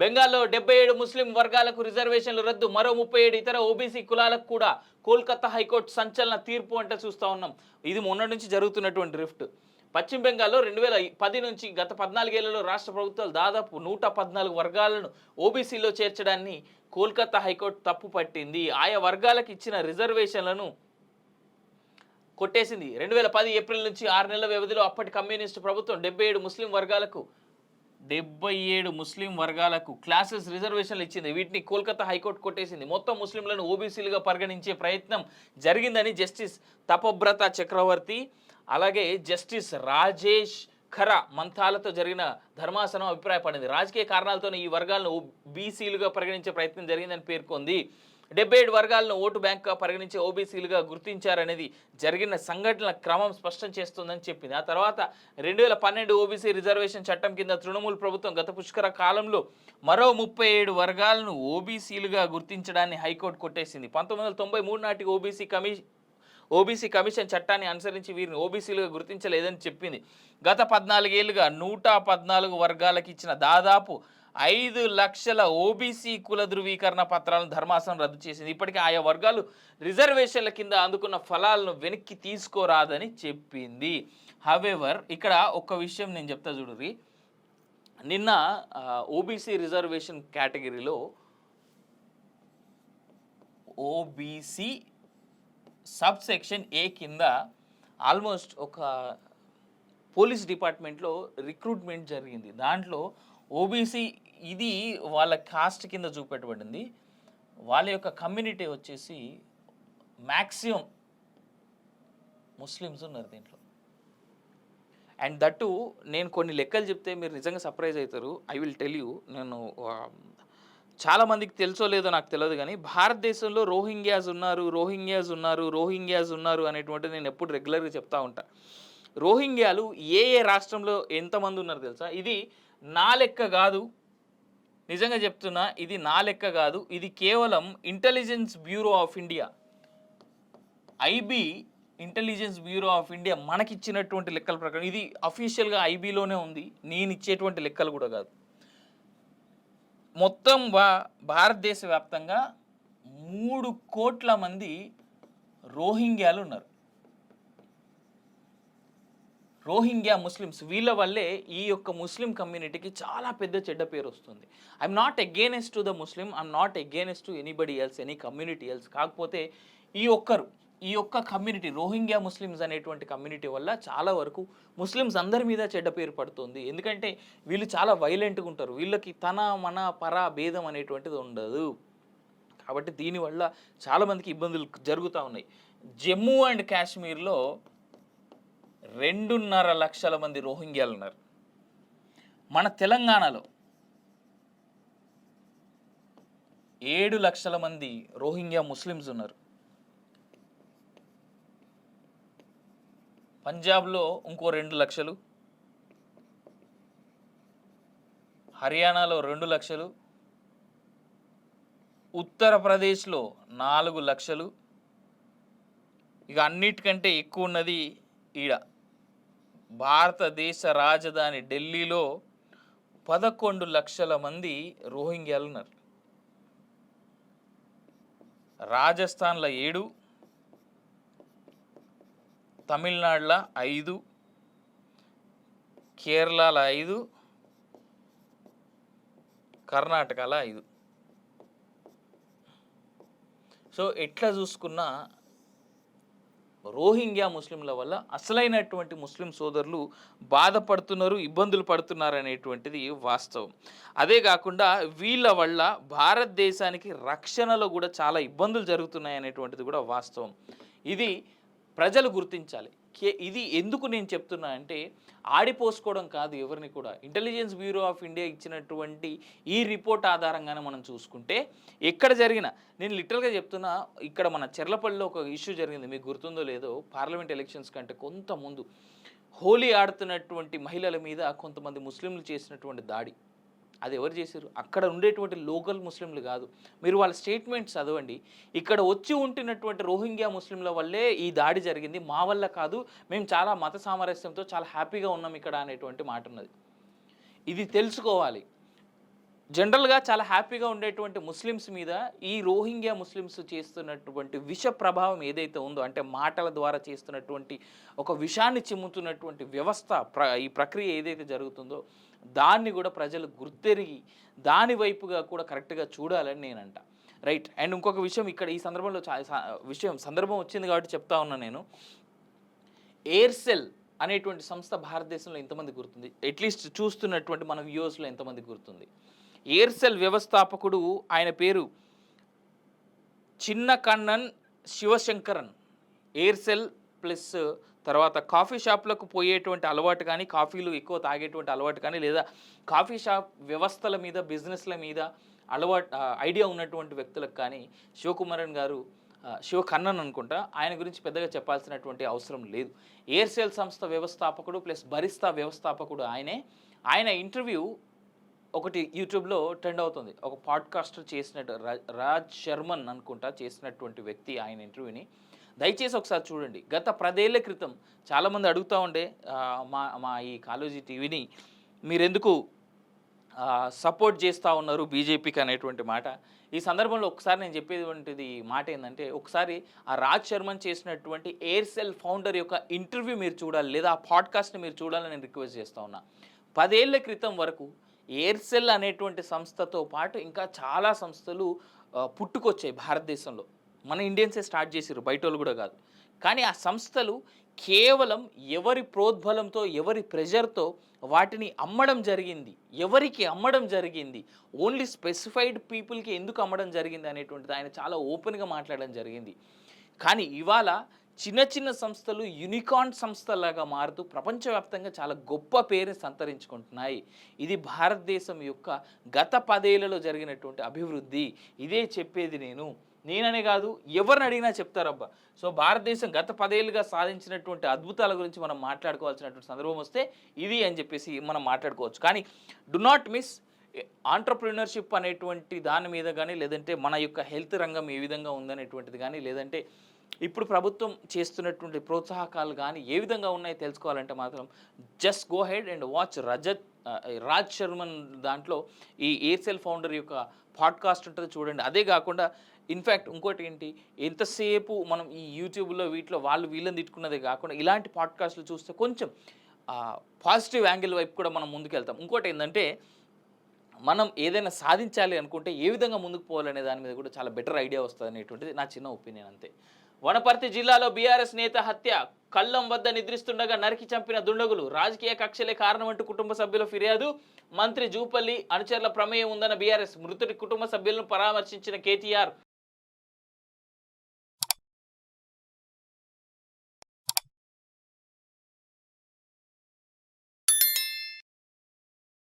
బెంగాల్లో డెబ్బై ఏడు ముస్లిం వర్గాలకు రిజర్వేషన్లు రద్దు మరో ముప్పై ఏడు ఇతర ఓబీసీ కులాలకు కూడా కోల్కతా హైకోర్టు సంచలన తీర్పు అంటే చూస్తూ ఉన్నాం. ఇది మొన్నటి నుంచి జరుగుతున్నటువంటి రిఫ్ట్. పశ్చిమ బెంగాల్లో రెండు వేల పది నుంచి గత పద్నాలుగేళ్ళలో రాష్ట్ర ప్రభుత్వాలు దాదాపు నూట పద్నాలుగు వర్గాలను ఓబీసీలో చేర్చడాన్ని కోల్కతా హైకోర్టు తప్పు పట్టింది. ఆయా వర్గాలకు ఇచ్చిన రిజర్వేషన్లను కొట్టేసింది. రెండు వేల పది ఏప్రిల్ నుంచి ఆరు నెలల వ్యవధిలో అప్పటి కమ్యూనిస్టు ప్రభుత్వం డెబ్బై ఏడు ముస్లిం వర్గాలకు డెబ్బై ఏడు ముస్లిం వర్గాలకు క్లాసెస్ రిజర్వేషన్లు ఇచ్చింది. వీటిని కోల్కతా హైకోర్టు కొట్టేసింది. మొత్తం ముస్లింలను ఓబీసీలుగా పరిగణించే ప్రయత్నం జరిగిందని జస్టిస్ తపబ్రత చక్రవర్తి అలాగే జస్టిస్ రాజేష్ ఖరా మంతాలతో జరిగిన ధర్మాసనం అభిప్రాయపడింది. రాజకీయ కారణాలతోనే ఈ వర్గాలను బీసీలుగా పరిగణించే ప్రయత్నం జరిగిందని పేర్కొంది. డెబ్బై ఏడు వర్గాలను ఓటు బ్యాంక్గా పరిగణించి ఓబీసీలుగా గుర్తించారనేది జరిగిన సంఘటనల క్రమం స్పష్టం చేస్తుందని చెప్పింది. ఆ తర్వాత రెండు వేల పన్నెండు ఓబీసీ రిజర్వేషన్ చట్టం కింద తృణమూల్ ప్రభుత్వం గత పుష్కర కాలంలో మరో ముప్పై ఏడు వర్గాలను ఓబీసీలుగా గుర్తించడాన్ని హైకోర్టు కొట్టేసింది. పంతొమ్మిది వందల తొంభై మూడు నాటి ఓబీసీ కమి ఓబీసీ కమిషన్ చట్టాన్ని అనుసరించి వీరిని ఓబీసీలుగా గుర్తించలేదని చెప్పింది. గత పద్నాలుగేళ్ళుగా నూట పద్నాలుగు వర్గాలకు ఇచ్చిన దాదాపు ఐదు లక్షల ఓబీసీ కుల ధృవీకరణ పత్రాలను ధర్మాసనం రద్దు చేసింది. ఇప్పటికే ఆయా వర్గాలు రిజర్వేషన్ల కింద అందుకున్న ఫలాలను వెనక్కి తీసుకోరాదని చెప్పింది. హవెవర్ ఇక్కడ ఒక విషయం నేను చెప్తా చూడుర్రి. నిన్న ఓబీసీ రిజర్వేషన్ కేటగిరీలో ఓబీసీ సబ్ సెక్షన్ ఏ కింద ఆల్మోస్ట్ ఒక పోలీస్ డిపార్ట్మెంట్లో రిక్రూట్మెంట్ జరిగింది. దాంట్లో ఓబీసీ ఇది వాళ్ళ కాస్ట్ కింద చూపెట్టబడింది. వాళ్ళ యొక్క కమ్యూనిటీ వచ్చేసి మ్యాక్సిమం ముస్లిమ్స్ ఉన్నారు దీంట్లో. అండ్ దట్టు నేను కొన్ని లెక్కలు చెప్తే మీరు నిజంగా సర్ప్రైజ్ అవుతారు. ఐ విల్ టెల్ యూ నేను um, చాలామందికి తెలుసో లేదో నాకు తెలియదు కానీ భారతదేశంలో రోహింగ్యాస్ ఉన్నారు రోహింగ్యాస్ ఉన్నారు రోహింగ్యాస్ ఉన్నారు అనేటువంటిది నేను ఎప్పుడు రెగ్యులర్గా చెప్తా ఉంటా. రోహింగ్యాలు ఏ ఏ రాష్ట్రంలో ఎంతమంది ఉన్నారు తెలుసా? ఇది నా లెక్క కాదు. నిజంగా చెప్తున్నా ఇది నా లెక్క కాదు. ఇది కేవలం intelligence bureau of India IB intelligence bureau of India మనకిచ్చినటువంటి లెక్కల ప్రకారం ఇది అఫీషియల్గా ఐబీలోనే ఉంది. నేను ఇచ్చేటువంటి లెక్కలు కూడా కాదు. మొత్తం భా భారతదేశ వ్యాప్తంగా మూడు కోట్ల మంది రోహింగ్యాలు ఉన్నారు రోహింగ్యా ముస్లిమ్స్ వీళ్ళ వల్లే ఈ యొక్క ముస్లిం కమ్యూనిటీకి చాలా పెద్ద చెడ్డ పేరు వస్తుంది. I'm not against to the Muslim I'm not against to anybody else any community else కాకపోతే ఈ ఒక్కరు ఈ యొక్క కమ్యూనిటీ రోహింగ్యా ముస్లిమ్స్ అనేటువంటి కమ్యూనిటీ వల్ల చాలా వరకు ముస్లిమ్స్ అందరి మీద చెడ్డ పేరు పడుతుంది. ఎందుకంటే వీళ్ళు చాలా వైలెంట్గా ఉంటారు. వీళ్ళకి తన మన పర భేదం అనేటువంటిది ఉండదు. కాబట్టి దీనివల్ల చాలామందికి ఇబ్బందులు జరుగుతూ ఉన్నాయి. జమ్మూ అండ్ కాశ్మీర్లో రెండున్నర లక్షల మంది రోహింగ్యాలు ఉన్నారు మన తెలంగాణలో ఏడు లక్షల మంది రోహింగ్యా ముస్లిమ్స్ ఉన్నారు. పంజాబ్లో ఇంకో రెండు లక్షలు హర్యానాలో రెండు లక్షలు ఉత్తరప్రదేశ్లో నాలుగు లక్షలు. ఇక అన్నిటికంటే ఎక్కువ ఉన్నది ఈడ. భారతదేశ రాజధాని ఢిల్లీలో పదకొండు లక్షల మంది రోహింగ్యాలు ఉన్నారు రాజస్థాన్లో ఏడు తమిళనాడులో ఐదు కేరళలో ఐదు కర్ణాటకలో ఐదు. సో ఎట్లా చూసుకున్నా రోహింగ్యా ముస్లింల వల్ల అసలైనటువంటి ముస్లిం సోదరులు బాధపడుతున్నారు ఇబ్బందులు పడుతున్నారు అనేటువంటిది వాస్తవం. అదే కాకుండా వీళ్ళ వల్ల భారతదేశానికి రక్షణలో కూడా చాలా ఇబ్బందులు జరుగుతున్నాయి అనేటువంటిది కూడా వాస్తవం. ఇది ప్రజలు గుర్తించాలి. ఇది ఎందుకు నేను చెప్తున్నా అంటే ఆడిపోసుకోవడం కాదు ఎవరిని కూడా. ఇంటెలిజెన్స్ బ్యూరో ఆఫ్ ఇండియా ఇచ్చినటువంటి ఈ రిపోర్ట్ ఆధారంగానే మనం చూసుకుంటే ఎక్కడ జరిగిన నేను లిటరల్గా చెప్తున్నా ఇక్కడ మన చెర్లపల్లిలో ఒక ఇష్యూ జరిగింది మీకు గుర్తుందో లేదో పార్లమెంట్ ఎలక్షన్స్ కంటే కొంత ముందు హోలీ ఆడుతున్నటువంటి మహిళల మీద కొంతమంది ముస్లింలు చేసినటువంటి దాడి. అది ఎవరు చేశారు? అక్కడ ఉండేటువంటి లోకల్ ముస్లింలు కాదు. మీరు వాళ్ళ స్టేట్మెంట్స్ చదవండి. ఇక్కడ వచ్చి ఉంటున్నటువంటి రోహింగ్యా ముస్లింల వల్లే ఈ దాడి జరిగింది. మా వల్ల కాదు మేము చాలా మత సామరస్యంతో చాలా హ్యాపీగా ఉన్నాం ఇక్కడ అనేటువంటి మాట ఉన్నది ఇది తెలుసుకోవాలి. జనరల్గా చాలా హ్యాపీగా ఉండేటువంటి ముస్లిమ్స్ మీద ఈ రోహింగ్యా ముస్లిమ్స్ చేస్తున్నటువంటి విష ప్రభావం ఏదైతే ఉందో అంటే మాటల ద్వారా చేస్తున్నటువంటి ఒక విషాన్ని చిమ్ముతున్నటువంటి వ్యవస్థ ప్ర ఈ ప్రక్రియ ఏదైతే జరుగుతుందో దాన్ని కూడా ప్రజలు గుర్తెరిగి దాని వైపుగా కూడా కరెక్ట్గా చూడాలని నేనంట. రైట్? అండ్ ఇంకొక విషయం ఇక్కడ ఈ సందర్భంలో విషయం సందర్భం వచ్చింది కాబట్టి చెప్తా ఉన్నా నేను. ఎయిర్సెల్ అనేటువంటి సంస్థ భారతదేశంలో ఎంతమంది గుర్తుంది? అట్లీస్ట్ చూస్తున్నటువంటి మన వ్యూవర్స్లో ఎంతమంది గుర్తుంది? ఎయిర్సెల్ వ్యవస్థాపకుడు ఆయన పేరు చిన్న కన్నన్ శివశంకరన్. ఎయిర్సెల్ ప్లస్ తర్వాత కాఫీ షాప్లకు పోయేటువంటి అలవాటు కానీ కాఫీలు ఎక్కువ తాగేటువంటి అలవాటు కానీ లేదా కాఫీ షాప్ వ్యవస్థల మీద బిజినెస్ల మీద అలవాటు ఐడియా ఉన్నటువంటి వ్యక్తులకు కానీ శివకుమారన్ గారు శివ కన్నన్ అనుకుంటా ఆయన గురించి పెద్దగా చెప్పాల్సినటువంటి అవసరం లేదు. ఎయిర్సెల్ సంస్థ వ్యవస్థాపకుడు ప్లస్ బరిస్తా వ్యవస్థాపకుడు ఆయనే. ఆయన ఇంటర్వ్యూ ఒకటి యూట్యూబ్లో ట్రెండ్ అవుతుంది. ఒక పాడ్కాస్టర్ చేసినట్టు రా- రాజ్ శర్మన్ అనుకుంటా చేసినటువంటి వ్యక్తి ఆయన ఇంటర్వ్యూని. దయచేసి ఒకసారి చూడండి. గత పదేళ్ళ క్రితం చాలామంది అడుగుతూ ఉండే మా మా ఈ కాలేజీ టీవీని మీరెందుకు సపోర్ట్ చేస్తూ ఉన్నారు బీజేపీకి అనేటువంటి మాట. ఈ సందర్భంలో ఒకసారి నేను చెప్పేటువంటిది మాట ఏంటంటే ఒకసారి ఆ రాజ్ శర్మన్ చేసినటువంటి ఎయిర్సెల్ ఫౌండర్ యొక్క ఇంటర్వ్యూ మీరు చూడాలి లేదా ఆ పాడ్కాస్ట్ని మీరు చూడాలని నేను రిక్వెస్ట్ చేస్తూ ఉన్నా. పదేళ్ళ క్రితం వరకు ఎయిర్సెల్ అనేటువంటి సంస్థతో పాటు ఇంకా చాలా సంస్థలు పుట్టుకొచ్చాయి భారతదేశంలో. మన ఇండియన్సే స్టార్ట్ చేసారు బయట వాళ్ళు కూడా కాదు. కానీ ఆ సంస్థలు కేవలం ఎవరి ప్రోద్బలంతో ఎవరి ప్రెషర్తో వాటిని అమ్మడం జరిగింది. ఎవరికి అమ్మడం జరిగింది? ఓన్లీ స్పెసిఫైడ్ పీపుల్కి ఎందుకు అమ్మడం జరిగింది అనేటువంటిది ఆయన చాలా ఓపెన్గా మాట్లాడడం జరిగింది. కానీ ఇవాళ చిన్న చిన్న సంస్థలు యూనికాన్ సంస్థలాగా మారుతూ ప్రపంచవ్యాప్తంగా చాలా గొప్ప పేరుని సంతరించుకుంటున్నాయి. ఇది భారతదేశం యొక్క గత పదేళ్ళలో జరిగినటువంటి అభివృద్ధి. ఇదే చెప్పేది నేను. నేననే కాదు ఎవరిని అడిగినా చెప్తారబ్బా. సో భారతదేశం గత పదేళ్ళుగా సాధించినటువంటి అద్భుతాల గురించి మనం మాట్లాడుకోవాల్సినటువంటి సందర్భం వస్తే ఇది అని చెప్పేసి మనం మాట్లాడుకోవచ్చు. కానీ డు నాట్ మిస్ ఆంటర్ప్రినర్షిప్ అనేటువంటి దాని మీద కానీ లేదంటే మన యొక్క హెల్త్ రంగం ఏ విధంగా ఉందనేటువంటిది కానీ లేదంటే ఇప్పుడు ప్రభుత్వం చేస్తున్నటువంటి ప్రోత్సాహకాలు కానీ ఏ విధంగా ఉన్నాయో తెలుసుకోవాలంటే మాత్రం just go head and watch Rajat Raj Sharman దాంట్లో ఈ ఎయిర్సెల్ ఫౌండర్ యొక్క పాడ్కాస్ట్ ఉంటుంది చూడండి. అదే కాకుండా ఇన్ఫ్యాక్ట్ ఇంకోటి ఏంటి? ఎంతసేపు మనం ఈ యూట్యూబ్లో వీటిలో వాళ్ళు వీళ్ళని తిట్టుకున్నదే కాకుండా ఇలాంటి పాడ్కాస్ట్లు చూస్తే కొంచెం పాజిటివ్ యాంగిల్ వైపు కూడా మనం ముందుకెళ్తాం. ఇంకోటి ఏంటంటే మనం ఏదైనా సాధించాలి అనుకుంటే ఏ విధంగా ముందుకు పోవాలనే దాని మీద కూడా చాలా బెటర్ ఐడియా వస్తుంది అనేటువంటిది నా చిన్న ఒపీనియన్ అంతే. వనపర్తి జిల్లాలో బీఆర్ఎస్ నేత హత్య కళ్ళం వద్ద నిద్రిస్తుండగా నరికి చంపిన దుండగులు. రాజకీయ కక్షలే కారణమంటూ కుటుంబ సభ్యుల ఫిర్యాదు. మంత్రి జూపల్లి అనుచరుల ప్రమేయం ఉందన్న బీఆర్ఎస్ మృతుడి కుటుంబ సభ్యులను పరామర్శించిన కేటీఆర్.